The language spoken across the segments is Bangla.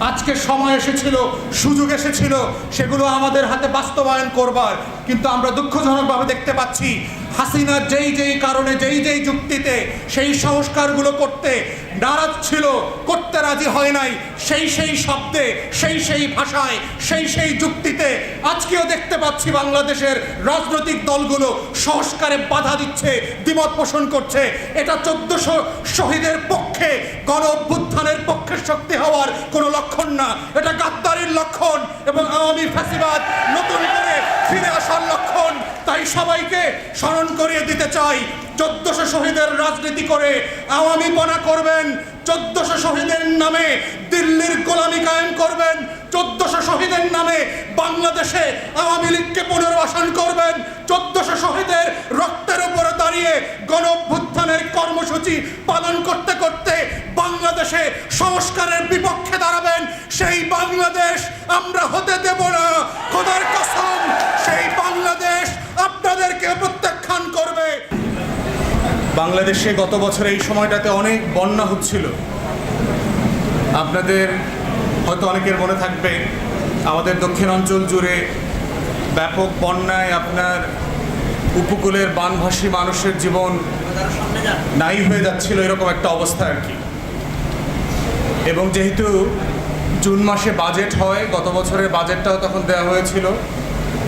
আজকে সময় এসেছিল, সুযোগ এসেছিল, সেগুলো আমাদের হাতে বাস্তবায়ন করবার। কিন্তু আমরা দুঃখজনকভাবে দেখতে পাচ্ছি হাসিনা যেই যেই কারণে, যেই যেই যুক্তিতে সেই সংস্কারগুলো করতে নারাজ ছিল, করতে রাজি হয় নাই, সেই সেই শব্দে, সেই সেই ভাষায়, সেই সেই যুক্তিতে আজকেও দেখতে পাচ্ছি বাংলাদেশের রাজনৈতিক দলগুলো সংস্কারে বাধা দিচ্ছে, দ্বিমত পোষণ করছে। এটা চোদ্দশো শহীদের পক্ষে, গণ অভ্যুত্থানের পক্ষে শক্তি হওয়ার কোনো লক্ষণ না। এটা গাদ্দারির লক্ষণ এবং আওয়ামী ফ্যাসিবাদ নতুন করে ফিরে আসার লক্ষণ। তাই সবাইকে স্মরণ করিয়ে দিতে চাই। চোদ্দশো শহীদের রাজনীতি করে আওয়ামী পনা করবেন। চোদ্দশো শহীদের নামে দিল্লির গোলামি কায়েম করবেন। চোদ্দশো শহীদের নামে বাংলাদেশে আওয়ামী লীগকে পুনর্বাসন করবেন। চোদ্দশো শহীদের রক্তের উপরে দাঁড়িয়ে গণ অভ্যুত্থানের কর্মসূচি পালন করতে করতে বাংলাদেশে সংস্কারের বিপক্ষে দাঁড়াবেন। সেই বাংলাদেশ আমরা হতে দেব না। খোদার কসম, সেই বাংলাদেশ আপনাদেরকে প্রত্যাখ্যান করবে। বাংলাদেশে গত বছর এই সময়টাতে অনেক বন্যা হচ্ছিল। আপনাদের হয়তো অনেকের মনে থাকবে, আমাদের দক্ষিণ অঞ্চল জুড়ে ব্যাপক বন্যায় আপনার উপকূলের বানভাসী মানুষের জীবন নাই হয়ে যাচ্ছিল এরকম একটা অবস্থা আর কি। এবং যেহেতু জুন মাসে বাজেট হয়, গত বছরের বাজেটটাও তখন দেওয়া হয়েছিল।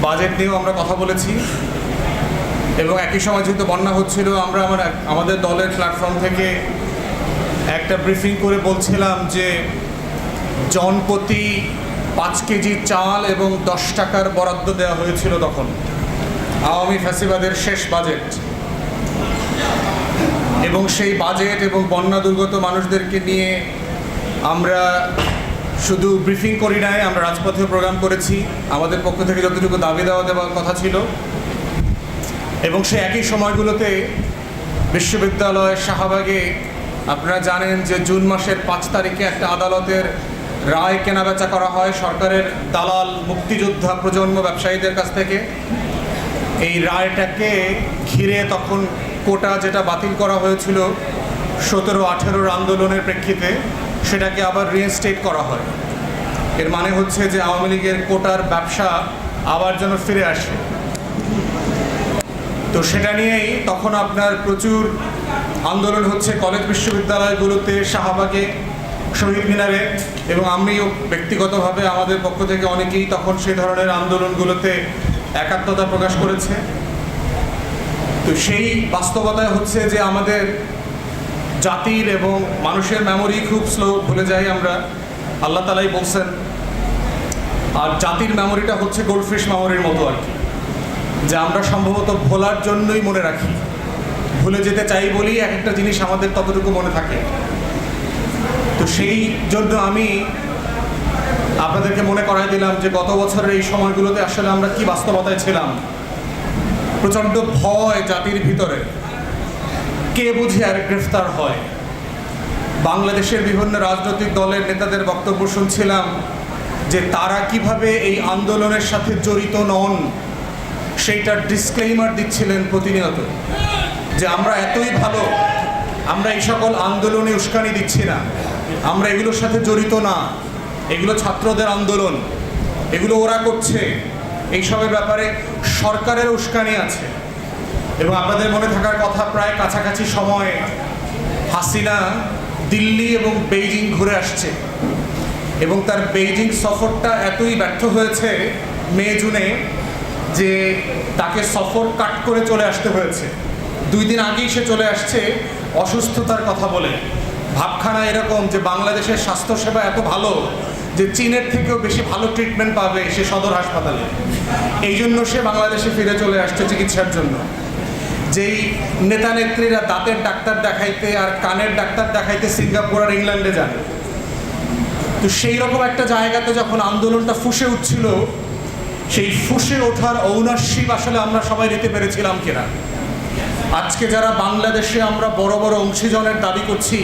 বাজেট নিয়েও আমরা কথা বলেছি। এবং একই সময় যেহেতু বন্যা হচ্ছিল, আমরা আমার আমাদের দলের প্ল্যাটফর্ম থেকে একটা ব্রিফিং করে বলছিলাম যে জনপ্রতি পাঁচ কেজি চাল এবং দশ টাকার বরাদ্দ দেওয়া হয়েছিল তখন। আওয়ামী ফ্যাসিবাদের শেষ বাজেট এবং সেই বাজেট এবং বন্যা দুর্গত মানুষদেরকে নিয়ে আমরা শুধু ব্রিফিং করি নাই, আমরা রাজপথে প্রোগ্রাম করেছি। আমাদের পক্ষ থেকে যতটুকু দাবি দেওয়া দেওয়ার কথা ছিল। এবং সে একই সময়গুলোতে বিশ্ববিদ্যালয় শাহবাগে আপনারা জানেন যে জুন মাসের পাঁচ তারিখে একটা আদালতের রায় কেনাবেচা করা হয় সরকারের দালাল, মুক্তিযোদ্ধা, প্রজন্ম ব্যবসায়ীদের কাছ থেকে। এই রায়টাকে ঘিরে তখন কোটা যেটা বাতিল করা হয়েছিল সতেরো আঠেরোর আন্দোলনের প্রেক্ষিতে, সেটাকে আবার রিইনস্টেট করা হয়। এর মানে হচ্ছে যে আওয়ামী লীগের কোটার ব্যবসা আবার যেন ফিরে আসে। তো সেটা নিয়েই তখন আপনার প্রচুর আন্দোলন হচ্ছে। কলেজ বিশ্ববিদ্যালয়গুলোতে শাহবাগে শহীদ মিনারে এবং আমিও ব্যক্তিগতভাবে আমাদের পক্ষ থেকে অনেকেই তখন সেই ধরনের আন্দোলনগুলোতে একাত্মতা প্রকাশ করেছে। তো সেই বাস্তবতায় হচ্ছে যে আমাদের জাতির এবং মানুষের মেমোরি খুব স্লো ভুলে যাই আমরা। আল্লাহ তালাই বলছেন, আর জাতির মেমোরিটা হচ্ছে গোল্ডফিশ মেমোরির মতো আর কি, যে আমরা সম্ভবত ভোলার জন্যই মনে রাখি। ভুলে যেতে চাই বলেই এক একটা জিনিস আমাদের ততটুকু মনে থাকে। তো সেই জন্য আমি আপনাদেরকে মনে করাই দিলাম যে গত বছরের এই সময়গুলোতে আসলে আমরা কি বাস্তবতায় ছিলাম? প্রচণ্ড ভয় জাতির ভিতরে। কে বুঝে আর গ্রেফতার হয়? বাংলাদেশের বিভিন্ন রাজনৈতিক দলের নেতাদের বক্তব্য শুনছিলাম যে তারা কীভাবে এই আন্দোলনের সাথে জড়িত নন, সেইটার ডিসক্লেইমার দিচ্ছিলেন প্রতিনিয়ত, যে আমরা এতই ভালো, আমরা এই সকল আন্দোলনে উস্কানি দিচ্ছি না। আমরা এগুলোর সাথে জড়িত না। এগুলো ছাত্রদের আন্দোলন। এগুলো ওরা করছে। এইসবের ব্যাপারে সরকারের উস্কানি আছে। এবং আপনাদের মনে থাকার কথা প্রায় কাছাকাছি সময়ে হাসিনা দিল্লি এবং বেইজিং ঘুরে আসছে। এবং তার বেইজিং সফরটা এতই ব্যর্থ হয়েছে মে, জুনে, যে তাকে সফর কাট করে চলে আসতে হয়েছে। দুই দিন আগেই সে চলে আসছে অসুস্থতার কথা বলে। ভাবখানা এরকম যে বাংলাদেশের স্বাস্থ্যসেবা এত ভালো যে চীনের থেকেও বেশি ভালো ট্রিটমেন্ট পাবে সে সদর হাসপাতালে। এই জন্য সে বাংলাদেশে ফিরে চলে আসছে চিকিৎসার জন্য। যেই নেতা নেত্রীরা দাঁতের ডাক্তার দেখাইতে আর কানের ডাক্তার দেখাইতে সিঙ্গাপুর আর ইংল্যান্ডে যান। তো সেই রকম একটা জায়গাতে যখন আন্দোলনটা ফুসে উঠছিল, সেই ফুসে ওঠার ঔনাসিক আসলে আমরা সবাই নিতে পেরেছিলাম কিনা? আজকে যারা বাংলাদেশে আমরা বড় বড় অংশীজনের দাবি করছি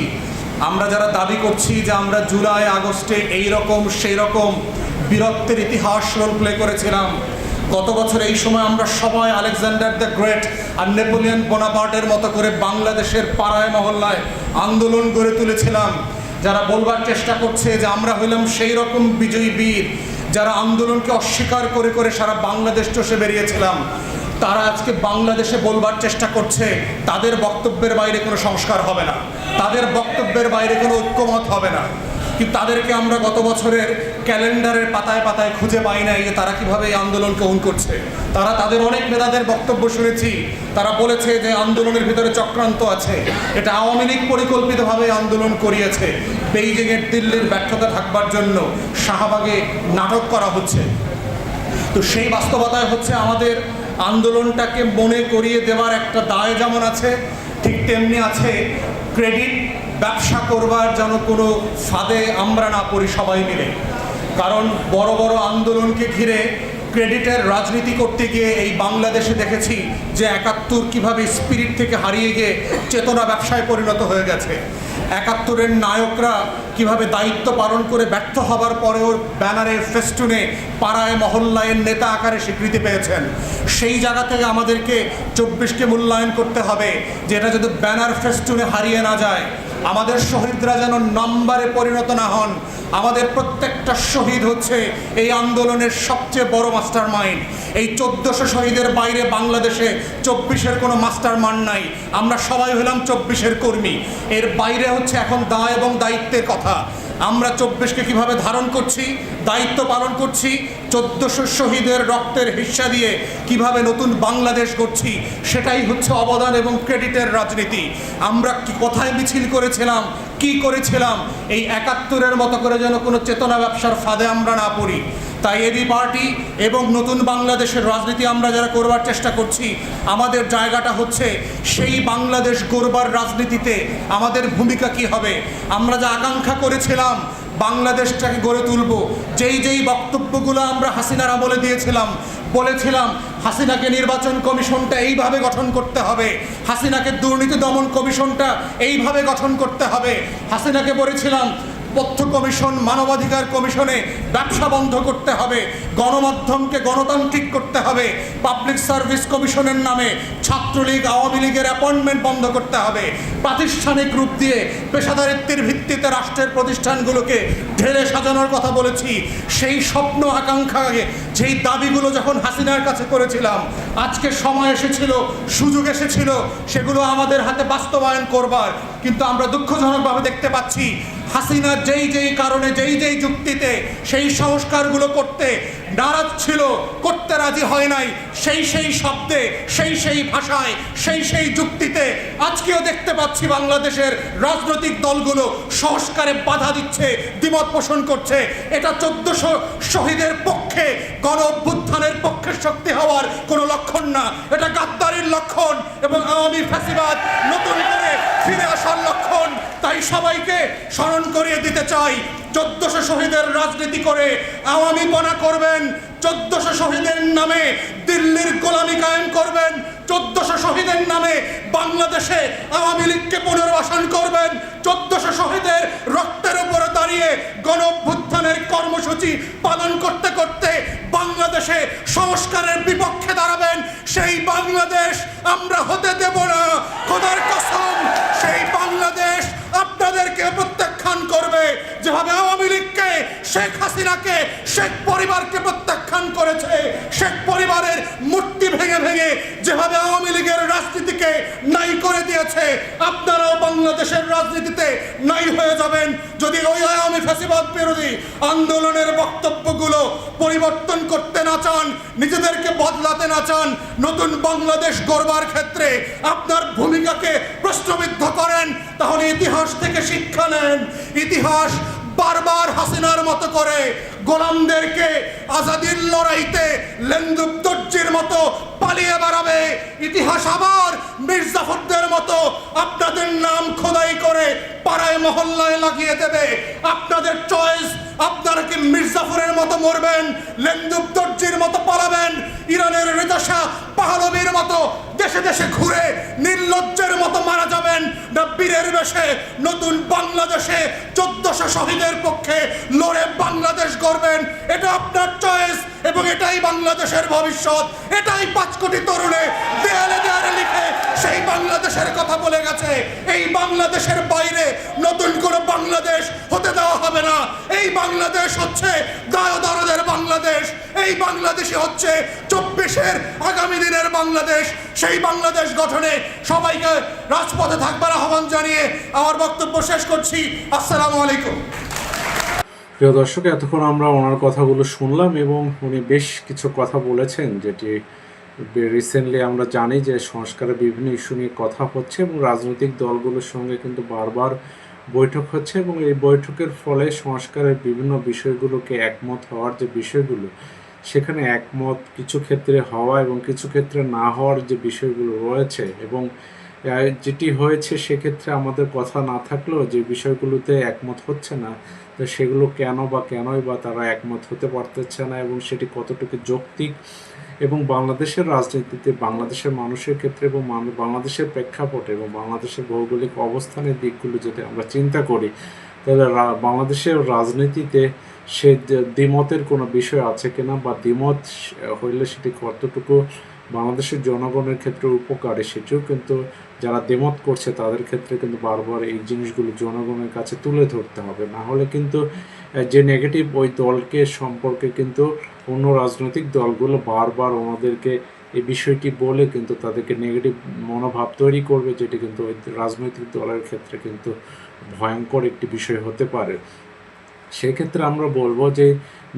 আমরা যারা দাবি করছি যে আমরা জুলাই, আগস্টে এই রকম সেই রকম বীরত্বের ইতিহাস রোল প্লে করেছিলাম, গত বছর এই সময় আমরা সবাই আলেকজান্ডার দ্য গ্রেট আর নেপোলিয়ন বোনাপার্টের মতো করে বাংলাদেশের পাড়ায়, মহল্লায় আন্দোলন গড়ে তুলেছিলাম। যারা বলবার চেষ্টা করছে যে আমরা হইলাম সেই রকম বিজয়ী বীর, যারা আন্দোলনকে অস্বীকার করে করে সারা বাংলাদেশ চষে বেরিয়েছিলাম। তারা আজকে বাংলাদেশে বলবার চেষ্টা করছে, তাদের বক্তব্যের বাইরে কোনো সংস্কার হবে না। তাদের বক্তব্যের বাইরে কোনো ঐক্যমত হবে না। কিন্তু তাদেরকে আমরা গত বছরের ক্যালেন্ডারের পাতায় পাতায় খুঁজে পাই নাই যে তারা কীভাবে এই আন্দোলনকে ওন করছে। তারা তাদের অনেক নেতাদের বক্তব্য শুনেছি। তারা বলেছে যে আন্দোলনের ভিতরে চক্রান্ত আছে। এটা আওয়ামী লীগ পরিকল্পিতভাবে আন্দোলন করিয়েছে। বেইজিংয়ের দিল্লির ব্যর্থতা থাকবার জন্য শাহবাগে নাটক করা হচ্ছে। তো সেই বাস্তবতায় হচ্ছে আমাদের আন্দোলনটাকে মনে করিয়ে দেওয়ার একটা দায় যেমন আছে, ঠিক তেমনি আছে ক্রেডিট, ব্যবসা করবার যেন কোনো ফাঁদে আমরা না পড়ি সবাই মিলে। কারণ বড় বড় আন্দোলনকে ঘিরে ক্রেডিটের রাজনীতি করতে গিয়ে এই বাংলাদেশে দেখেছি যে একাত্তর কীভাবে স্পিরিট থেকে হারিয়ে গিয়ে চেতনা ব্যবসায় পরিণত হয়ে গেছে। একাত্তরের নায়করা কীভাবে দায়িত্ব পালন করে ব্যর্থ হবার পরেও ব্যানারের ফেস্টুনে, পাড়ায় মহল্লায়ের নেতা আকারে স্বীকৃতি পেয়েছেন। সেই জায়গা থেকে আমাদেরকে চব্বিশকে মূল্যায়ন করতে হবে যে এটা যদি ব্যানার ফেস্টুনে হারিয়ে না যায় আমাদের শহীদরা যেন নম্বরে পরিণত না হন। আমাদের প্রত্যেকটা শহীদ হচ্ছে এই আন্দোলনের সবচেয়ে বড় মাস্টার মাইন্ড এই চোদ্দশো শহীদের বাইরে বাংলাদেশে চব্বিশের কোনো মাস্টার মান নাই। আমরা সবাই হলাম চব্বিশের কর্মী। এর বাইরে হচ্ছে এখন দায় এবং দায়িত্বের কথা। আমরা চব্বিশকে কীভাবে ধারণ করছি, দায়িত্ব পালন করছি, চোদ্দশো শহীদের রক্তের হিস্সা দিয়ে কীভাবে নতুন বাংলাদেশ করছি সেটাই হচ্ছে অবদান এবং ক্রেডিটের রাজনীতি। আমরা কি কোথায় মিছিল করেছিলাম, কি করেছিলাম, এই একাত্তরের মতো করে যেন কোনো চেতনা ব্যবসার ফাঁদে আমরা না পড়ি। তাই এবি পার্টি এবং নতুন বাংলাদেশের রাজনীতি আমরা যারা করবার চেষ্টা করছি, আমাদের জায়গাটা হচ্ছে সেই বাংলাদেশ গড়বার রাজনীতিতে আমাদের ভূমিকা কি হবে। আমরা যা আকাঙ্ক্ষা করেছিলাম, বাংলাদেশটাকে গড়ে তুলব, যেই যেই বক্তব্যগুলো আমরা হাসিনার আমলে দিয়েছিলাম, বলেছিলাম, হাসিনাকে নির্বাচন কমিশনটা এইভাবে গঠন করতে হবে, হাসিনাকে দুর্নীতি দমন কমিশনটা এইভাবে গঠন করতে হবে, হাসিনাকে বলেছিলাম তথ্য কমিশন, মানবাধিকার কমিশনে ব্যবসা বন্ধ করতে হবে, গণমাধ্যমকে গণতান্ত্রিক করতে হবে, পাবলিক সার্ভিস কমিশনের নামে ছাত্রলীগ, আওয়ামী লীগের অ্যাপয়েন্টমেন্ট বন্ধ করতে হবে, প্রাতিষ্ঠানিক রূপ দিয়ে পেশাদারিত্বের ভিত্তিতে রাষ্ট্রের প্রতিষ্ঠানগুলোকে ঢেলে সাজানোর কথা বলেছি। সেই স্বপ্ন, আকাঙ্ক্ষাকে, যেই দাবিগুলো যখন হাসিনার কাছে করেছিলাম, আজকে সময় এসেছিল, সুযোগ এসেছিল, সেগুলো আমাদের হাতে বাস্তবায়ন করবার। কিন্তু আমরা দুঃখজনকভাবে দেখতে পাচ্ছি হাসিনা যেই যেই কারণে, যেই যেই যুক্তিতে সেই সংস্কারগুলো করতে নারাজ ছিল, করতে রাজি হয় নাই, সেই সেই শব্দে, সেই সেই ভাষায়, সেই সেই যুক্তিতে আজকেও দেখতে পাচ্ছি বাংলাদেশের রাজনৈতিক দলগুলো সংস্কারে বাধা দিচ্ছে, দ্বিমত পোষণ করছে। এটা চোদ্দশো শহীদের পক্ষে, গণ অভ্যুত্থানের পক্ষে শক্তি হওয়ার কোনো লক্ষণ না। এটা গাদ্দারির লক্ষণ এবং আওয়ামী ফ্যাসিবাদ নতুন করে ফিরে আসার লক্ষণ। তাই সবাইকে স্মরণ করিয়ে দিতে চাই, চোদ্দশো শহীদের রাজনীতি করে আওয়ামী পনা করবেন, চোদ্দশো শহীদের নামে দিল্লির গোলামি কায়েম করবেন, চোদ্দশো শহীদের নামে বাংলাদেশে আওয়ামী লীগকে পুনর্বাসন করবেন, চোদ্দশো শহীদের রক্তের উপরে দাঁড়িয়ে গণ অভ্যুত্থানের কর্মসূচি পালন করতে করতে বাংলাদেশে সংস্কারের বিপক্ষে দাঁড়াবেন। সেই বাংলাদেশ আমরা হতে শেখ হাসিনাকে, শেখ পরিবারকে প্রত্যাখ্যান করেছে। শেখ পরিবারের মূর্তি ভেঙে ভেঙে যেভাবে আওয়ামী লীগের রাজনীতিকে নাই করে দিয়েছে, আপনারাও বাংলাদেশের রাজনীতিতে নাই হয়ে যাবেন। যদি ওই আওয়ামী ফ্যাসিবাদ বিরোধী আন্দোলনের বক্তব্যগুলো পরিবর্তন করতে না চান, নিজেদেরকে বদলাতে না চান, নতুন বাংলাদেশ গড়বার ক্ষেত্রে আপনার ভূমিকাকে প্রশ্নবিদ্ধ করেন, তাহলে ইতিহাস থেকে শিক্ষা নেন। ইতিহাস বারবার হাসিনার মতো করে গোলামদেরকে আজাদির লড়াইতে লেন্দুক দর্জির মতো পালিয়ে বেড়াবে। ইতিহাস আবার মির্জাফরদের মতো আপনাদের নাম খোদাই করে পাড়ায় মহল্লায় লাগিয়ে দেবে। আপনাদের চয়েস আপনারা কি মির্জাফরের মতো মরবেন লেন্দুক দর্জির মতো পালাবেন, ইরানের রেতাশা পাহলবীর মতো দেশে দেশে ঘুরে নির্লজ্জের মতো মারা যাবেন, না বীরের বেশে, নতুন বাংলাদেশে চোদ্দশো শহীদের পক্ষে লড়ে বাংলাদেশ গড়বেন। এটা আপনার চয়েস এবং এটাই বাংলাদেশের ভবিষ্যৎ। এটাই পাঁচ কোটি তরুণে দেয়ালে দেয়ালে লিখে সেই বাংলাদেশের কথা বলে গেছে। এই বাংলাদেশের বাইরে নতুন কোনো বাংলাদেশ হতে দেওয়া হবে না। এই বাংলাদেশ হচ্ছে গায় দরদের বাংলাদেশ। এই বাংলাদেশই হচ্ছে চব্বিশের আগামী দিনের বাংলাদেশ। সেই বাংলাদেশ গঠনে সবাইকে রাজপথে থাকবার আহ্বান জানিয়ে আমার বক্তব্য শেষ করছি। আসসালামু আলাইকুম। প্রিয় দর্শক, এতক্ষণ আমরা ওনার কথাগুলো শুনলাম এবং উনি বেশ কিছু কথা বলেছেন, যেটি রিসেন্টলি আমরা জানি যে সংস্কারের বিভিন্ন ইস্যু নিয়ে কথা হচ্ছে এবং রাজনৈতিক দলগুলোর সঙ্গে কিন্তু বারবার বৈঠক হচ্ছে এবং এই বৈঠকের ফলে সংস্কারের বিভিন্ন বিষয়গুলোকে একমত হওয়ার যে বিষয়গুলো, সেখানে একমত কিছু ক্ষেত্রে হওয়া এবং কিছু ক্ষেত্রে না হওয়ার যে বিষয়গুলো রয়েছে এবং যেটি হয়েছে সেক্ষেত্রে আমাদের কথা না থাকলেও যে বিষয়গুলোতে একমত হচ্ছে না, তো সেগুলো কেন বা কেনই বা তারা একমত হতে পারতেছে না এবং সেটি কতটুকু যৌক্তিক এবং বাংলাদেশের রাজনীতিতে বাংলাদেশের মানুষের ক্ষেত্রে এবং বাংলাদেশের প্রেক্ষাপটে এবং বাংলাদেশের ভৌগোলিক অবস্থানের দিকগুলো যদি আমরা চিন্তা করি, তাহলে বাংলাদেশের রাজনীতিতে সে দ্বিমতের কোনো বিষয় আছে কিনা বা দ্বিমত হইলে সেটি কতটুকু বাংলাদেশের জনগণের ক্ষেত্রে উপকারী সেটিও কিন্তু যারা দ্বিমত করছে তাদের ক্ষেত্রে কিন্তু বারবার এই জিনিসগুলো জনগণের কাছে তুলে ধরতে হবে। না হলে কিন্তু যে নেগেটিভ ওই দলকে সম্পর্কে কিন্তু অন্য রাজনৈতিক দলগুলো বারবার ওনাদেরকে এই বিষয়টি বলে কিন্তু তাদেরকে নেগেটিভ মনোভাব তৈরি করবে, যেটি কিন্তু রাজনৈতিক দলের ক্ষেত্রে কিন্তু ভয়ঙ্কর একটি বিষয় হতে পারে। সেক্ষেত্রে আমরা বলব যে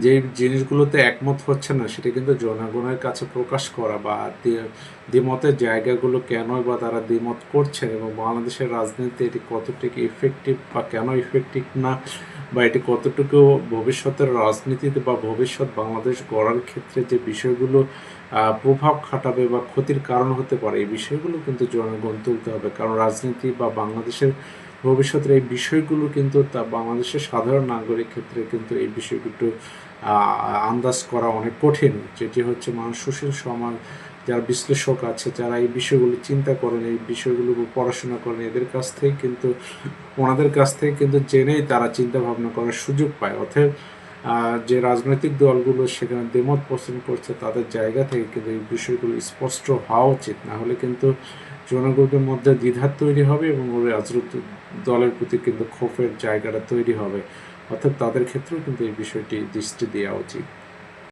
যে জিনিসগুলোতে একমত হচ্ছে না, সেটা কিন্তু জনগণের কাছে প্রকাশ করা বা দ্বিমতের জায়গাগুলো কেন বা তারা দ্বিমত করছেন এবং বাংলাদেশের রাজনীতি এটি কতটুকু ইফেক্টিভ বা কেন ইফেক্টিভ না বা এটি কতটুকু ভবিষ্যতের রাজনীতিতে বা ভবিষ্যৎ বাংলাদেশ গড়ার ক্ষেত্রে যে বিষয়গুলো প্রভাব খাটাবে বা ক্ষতির কারণ হতে পারে, এই বিষয়গুলো কিন্তু জনগণ তুলতে হবে। কারণ রাজনীতি বা বাংলাদেশের ভবিষ্যতের এই বিষয়গুলো কিন্তু তা বাংলাদেশের সাধারণ নাগরিক ক্ষেত্রে কিন্তু এই বিষয়গুলো আন্দাজ করা অনেক কঠিন। যেটি হচ্ছে মানুষ সুশীল সমাজ, যারা বিশ্লেষক আছে, যারা এই বিষয়গুলো চিন্তা করেন, এই বিষয়গুলো পড়াশোনা করেন, এদের কাছ থেকে কিন্তু, ওনাদের কাছ থেকে কিন্তু জেনেই তারা চিন্তা ভাবনা করার সুযোগ পায়। অর্থাৎ যে রাজনৈতিক দলগুলো সেখানে দ্বিমত পোষণ করছে, তাদের জায়গা থেকে কিন্তু এই বিষয়গুলো স্পষ্ট হওয়া উচিত। না হলে কিন্তু জনগণের মধ্যে দ্বিধা তৈরি হবে এবং ওই রাজনৈতিক দলের প্রতি কিন্তু ক্ষোভের জায়গাটা তৈরি হবে। অর্থাৎ তাদের ক্ষেত্রেও কিন্তু এই বিষয়টি দৃষ্টি দেওয়া উচিত।